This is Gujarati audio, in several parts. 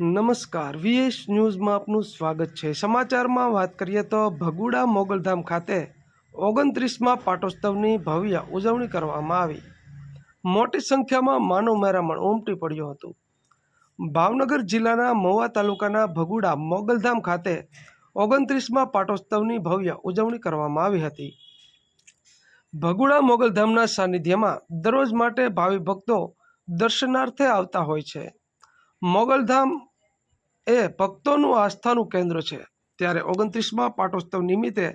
નમસ્કાર. વીએસ ન્યૂઝમાં આપનું સ્વાગત છે. સમાચારમાં વાત કરીએ તો ભગુડા મોગલધામ ખાતે ઓગણત્રીસમાં પાટોત્સવની ભવ્ય ઉજવણી કરવામાં આવી. મોટી સંખ્યામાં માનવ મેરામણ ઉમટી પડ્યું હતું. ભાવનગર જિલ્લાના મહુવા તાલુકાના ભગુડા મોગલધામ ખાતે ઓગણત્રીસમાં પાટોત્સવની ભવ્ય ઉજવણી કરવામાં આવી હતી. ભગુડા મોગલધામના સાનિધ્યમાં દરરોજ માટે ભાવિ ભક્તો દર્શનાર્થે આવતા હોય છે. મોગલધામ એ ભક્તોનું આસ્થાનું કેન્દ્ર છે. ત્યારે ઓગણત્રીસમાં પાટોત્સવ નિમિત્તે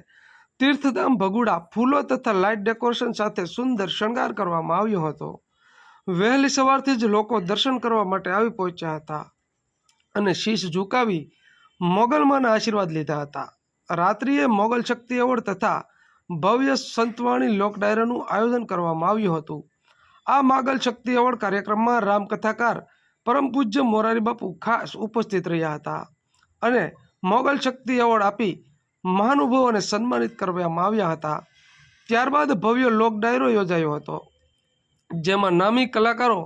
તીર્થધામ ભગુડા ફૂલો તથા લાઇટ ડેકોરેશન સાથે સુંદર શણગાર કરવામાં આવ્યો હતો. વહેલી સવારથી જ લોકો દર્શન કરવા માટે આવી પહોંચ્યા હતા અને શીશ ઝુકાવી મોગલમાના આશીર્વાદ લીધા હતા. રાત્રિએ મોગલ શક્તિ એવોર્ડ તથા ભવ્ય સંતવાણી લોક ડાયરાનું આયોજન કરવામાં આવ્યું હતું. આ માગલ શક્તિ એવોર્ડ કાર્યક્રમમાં રામકથાકાર પરમ પૂજ્ય મોરારી બાપુ ખાસ ઉપસ્થિત રહ્યા હતા અને મોગલ શક્તિ એવોર્ડ આપી મહાનુભાવોને સન્માનિત કરવામાં આવ્યા હતા. ત્યારબાદ ભવ્ય લોક ડાયરો યોજાયો હતો, જેમાં નામી કલાકારો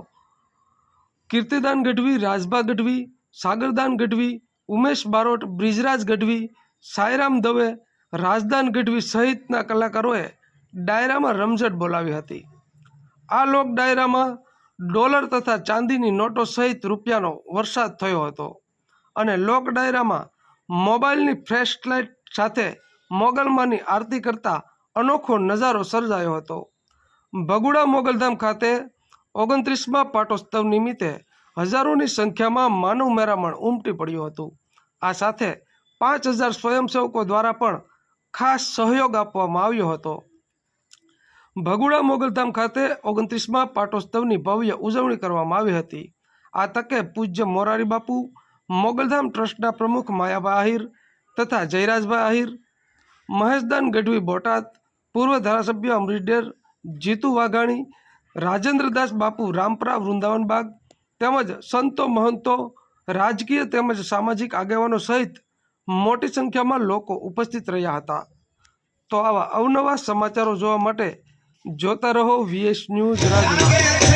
કીર્તિદાન ગઢવી, રાજભા ગઢવી, સાગરદાન ગઢવી, ઉમેશ બારોટ, બ્રિજરાજ ગઢવી, સાયરામ દવે, રાજદાન ગઢવી સહિતના કલાકારોએ ડાયરામાં રમઝટ બોલાવી હતી. આ લોક ડાયરામાં ડોલર તથા ચાંદીની નોટો સહિત રૂપિયાનો વરસાદ થયો હતો. અને લોક ડાયરામાં મોબાઈલની ફ્લેશલાઇટ સાથે મોગલમાની આરતી કરતા અનોખો નજારો સર્જાયો હતો. ભગુડા મોગલધામ ખાતે ઓગણત્રીસમાં પાટોત્સવ નિમિત્તે હજારોની સંખ્યામાં માનવ મેરામણ ઉમટી પડ્યું હતું. આ સાથે પાંચ હજાર સ્વયંસેવકો દ્વારા પણ ખાસ સહયોગ આપવામાં આવ્યો હતો. ભગુડા મોગલધામ ખાતે ઓગણત્રીસમાં પાટોત્સવની ભવ્ય ઉજવણી કરવામાં આવી હતી. આ તકે પૂજ્ય મોરારી બાપુ, મોગલધામ ટ્રસ્ટના પ્રમુખ માયાબા આહિર તથા જયરાજભાઈ આહિર, મહેશદાન ગઢવી બોટાદ, પૂર્વ ધારાસભ્ય અમરીશ જીતુ વાઘાણી રાજેન્દ્રદાસ બાપુ રામપરા વૃંદાવન બાગ તેમજ સંતો મહંતો, રાજકીય તેમજ સામાજિક આગેવાનો સહિત મોટી સંખ્યામાં લોકો ઉપસ્થિત રહ્યા હતા. તો આવા અવનવા સમાચારો જોવા માટે જોતા રહો વીએસ ન્યૂઝ રાજ્ય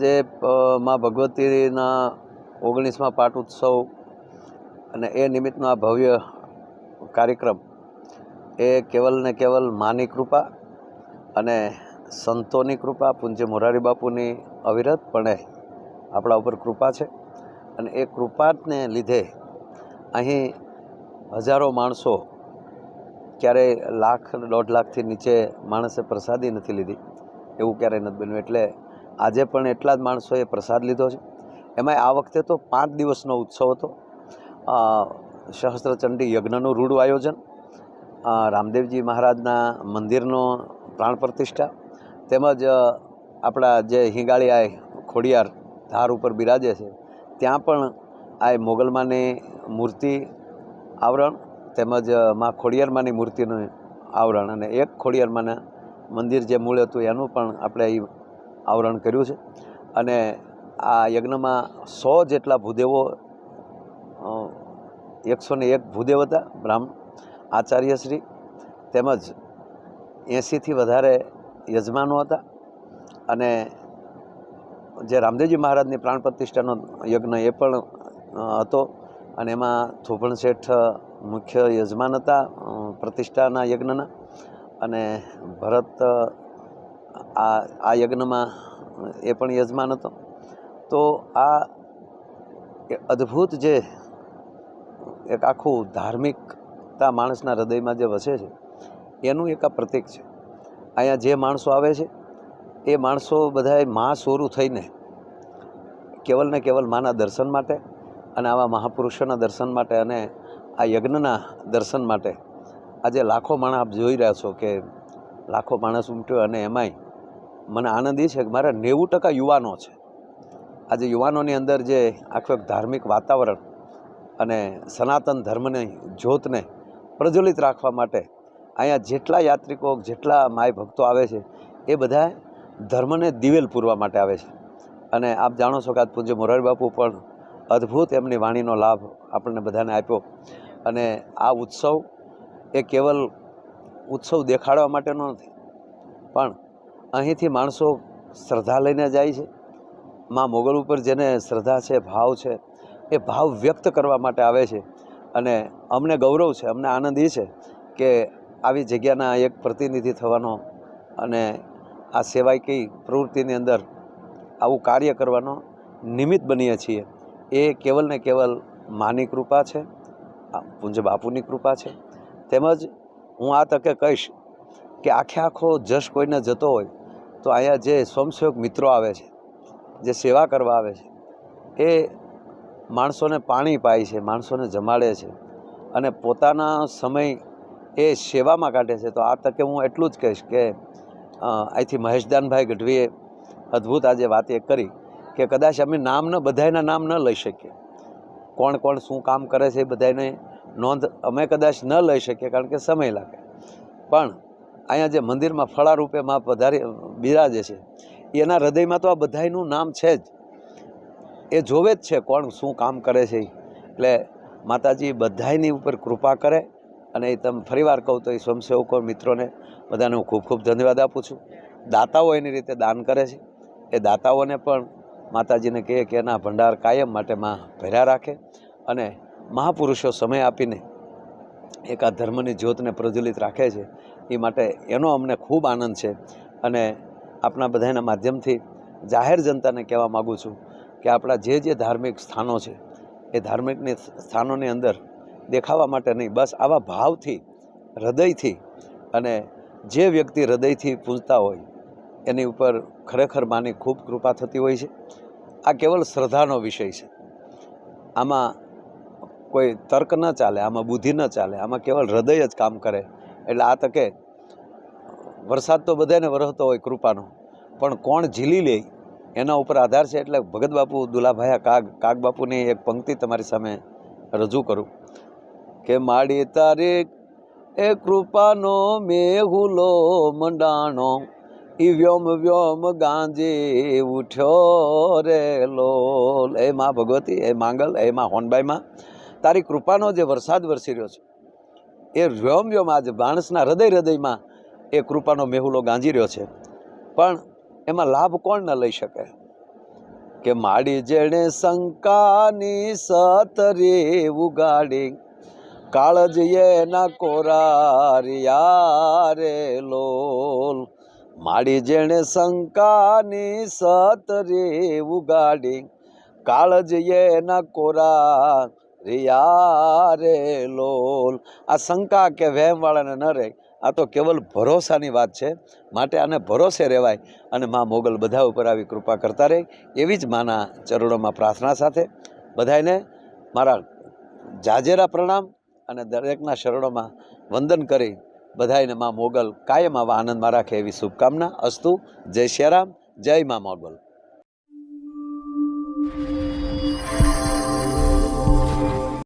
આજે મા ભગવતીના ઓગણીસમાં પાટ ઉત્સવ અને એ નિમિત્તનો આ ભવ્ય કાર્યક્રમ, એ કેવલ ને કેવલ માની કૃપા અને સંતોની કૃપા, પૂજ્ય મોરારી બાપુની અવિરતપણે આપણા ઉપર કૃપા છે. અને એ કૃપાને લીધે અહીં હજારો માણસો ક્યારેય લાખ, દોઢ લાખથી નીચે માણસે પ્રસાદી નથી લીધી. એવું ક્યારેય નથી બન્યું. એટલે આજે પણ એટલા જ માણસોએ પ્રસાદ લીધો છે. એમાંય આ વખતે તો પાંચ દિવસનો ઉત્સવ હતો. સહસ્ત્રચંડી યજ્ઞનું રૂડું આયોજન રામદેવજી મહારાજના મંદિરનો પ્રાણ પ્રતિષ્ઠા, તેમજ આપણા જે હિંગાળી ખોડિયાર ધાર ઉપર બિરાજે છે, ત્યાં પણ આ મોગલમાની મૂર્તિ આવરણ, તેમજ મા ખોડિયારમાંની મૂર્તિનું આવરણ અને એક ખોડિયારમાંના મંદિર જે મૂળ હતું એનું પણ આપણે અહીં આવરણ કર્યું છે. અને આ યજ્ઞમાં સો જેટલા ભૂદેવો એકસો ને એક ભૂદેવ હતા, બ્રાહ્મ આચાર્યશ્રી તેમજ એંસીથી વધારે યજમાનો હતા. અને જે રામદેવજી મહારાજની પ્રાણ પ્રતિષ્ઠાનો યજ્ઞ એ પણ હતો. અને એમાં થોભણ શેઠ મુખ્ય યજમાન હતા પ્રતિષ્ઠાના યજ્ઞના. અને ભરત આ આ યજ્ઞમાં એ પણ યજમાન હતો. તો આ અદ્ભુત જે એક આખું ધાર્મિકતા માણસના હૃદયમાં જે વસે છે, એનું એક આ પ્રતીક છે. અહીંયા જે માણસો આવે છે, એ માણસો બધાએ મા સ્વરૂપ થઈને કેવલ ને કેવલ માના દર્શન માટે અને આવા મહાપુરુષોના દર્શન માટે અને આ યજ્ઞના દર્શન માટે આજે લાખો માણસ આપ જોઈ રહ્યા છો કે લાખો માણસ ઉમટ્યો અને એમાંય મને આનંદ એ છે કે મારા નેવું ટકા યુવાનો છે. આજે યુવાનોની અંદર જે આખું એક ધાર્મિક વાતાવરણ અને સનાતન ધર્મની, જ્યોતને પ્રજ્વલિત રાખવા માટે અહીંયા જેટલા યાત્રિકો, જેટલા માય ભક્તો આવે છે, એ બધા ધર્મને દિવેલ પૂરવા માટે આવે છે. અને આપ જાણો છો કે આજ પૂજ્ય મોરારી બાપુ પણ અદ્ભુત એમની વાણીનો લાભ આપણને બધાને આપ્યો. અને આ ઉત્સવ એ કેવલ ઉત્સવ દેખાડવા માટેનો નથી. પણ અહીંથી માણસો શ્રદ્ધા લઈને જાય છે. માં મોગલ ઉપર જેને શ્રદ્ધા છે, ભાવ છે, એ ભાવ વ્યક્ત કરવા માટે આવે છે. અને અમને ગૌરવ છે, અમને આનંદ એ છે કે આવી જગ્યાના એક પ્રતિનિધિ થવાનો અને આ સેવાયકી પ્રવૃત્તિની અંદર આવું કાર્ય કરવાનો નિમિત્ત બનીએ છીએ. એ કેવલ ને કેવલ માની કૃપા છે, આ પૂજ્ય બાપુની કૃપા છે. તેમજ હું આ તકે કહીશ કે આખે આખો જશ કોઈને જતો હોય, તો અહીંયા જે સ્વયંસેવક મિત્રો આવે છે, જે સેવા કરવા આવે છે, એ માણસોને પાણી પાય છે, માણસોને જમાડે છે અને પોતાના સમય એ સેવામાં કાઢે છે. તો આ તકે હું એટલું જ કહીશ કે અહીંથી મહેશદાનભાઈ ગઢવીએ અદ્ભુત આજે વાત એ કરી કે કદાચ અમે નામ ન, બધાયના નામ ન લઈ શકીએ. કોણ કોણ શું કામ કરે છે એ બધાને નોંધ અમે કદાચ ન લઈ શકીએ કારણ કે સમય લાગે. પણ અહીંયા જે મંદિરમાં ફળારૂપે માં પધારી બિરાજે છે, એના હૃદયમાં તો આ બધાયનું નામ છે જ. એ જોવે જ છે કોણ શું કામ કરે છે એટલે માતાજી બધાની ઉપર કૃપા કરે અને એ તમે, ફરીવાર કહું તો એ સ્વયંસેવકો મિત્રોને બધાને હું ખૂબ ખૂબ ધન્યવાદ આપું છું. દાતાઓ એની રીતે દાન કરે છે. એ દાતાઓને પણ માતાજીને કહે કે એના ભંડાર કાયમ માટે માં ભર્યા રાખે અને મહાપુરુષો સમય આપીને એક આ ધર્મની જ્યોતને પ્રજ્વલિત રાખે છે, એ માટે એનો અમને ખૂબ આનંદ છે. અને આપણા બધાના માધ્યમથી જાહેર જનતાને કહેવા માગું છું કે આપણા જે જે ધાર્મિક સ્થાનો છે, એ ધાર્મિકની સ્થાનોની અંદર દેખાવા માટે નહીં, બસ આવા ભાવથી, હૃદયથી અને જે વ્યક્તિ હૃદયથી પૂજતા હોય, એની ઉપર ખરેખર માની ખૂબ કૃપા થતી હોય છે. આ કેવલ શ્રદ્ધાનો વિષય છે. આમાં કોઈ તર્ક ન ચાલે, આમાં બુદ્ધિ ન ચાલે, આમાં કેવલ હૃદય જ કામ કરે. એટલે આ તકે વરસાદ તો બધાને વરસતો હોય કૃપાનો, પણ કોણ ઝીલી લે, એના ઉપર આધાર છે એટલે ભગત બાપુ દુલાભાયા કાગ કાગ બાપુની એક પંક્તિ તમારી સામે રજૂ કરું. કે માડી તારીખ એ કૃપાનો મેહુલો મંડાણો, ઈ વ્યોમ વ્યોમ ગાંજે ઉઠ્યો રે લોલ. એ માં ભગવતી, એ માંગલ, એ માં હોનબાઈમાં. તારી કૃપાનો જે વરસાદ વરસી રહ્યો છે, એ વ્યોમ વ્યોમ આજે માણસના હૃદય હૃદયમાં એ કૃપાનો મેહુલો ગાંજી રહ્યો છે. પણ એમાં લાભ કોણ ન લઈ શકે? કે માડી જેણે શંકાની સતરે ઉગાડી, કાળજ એના કોરારિયા રે લોલ. માડી જેણે શંકાની સતરે ઉગાડી, કાળજ એના કોરા રિયા રે લોલ. આ શંકા કે વહેમવાળાને ન રહે, આ તો કેવલ ભરોસાની વાત છે. માટે આને ભરોસે રહેવાય અને મા મોગલ બધા ઉપર આવી કૃપા કરતા રહે, એવી જ માના ચરણોમાં પ્રાર્થના સાથે બધાને મારા જાજેરા પ્રણામ અને દરેકના શરણોમાં વંદન કરી બધાને મા મોગલ કાયમ આવા આનંદમાં રાખે એવી શુભકામના. અસ્તુ, જય શ્યારામ, જય મા મોગલ.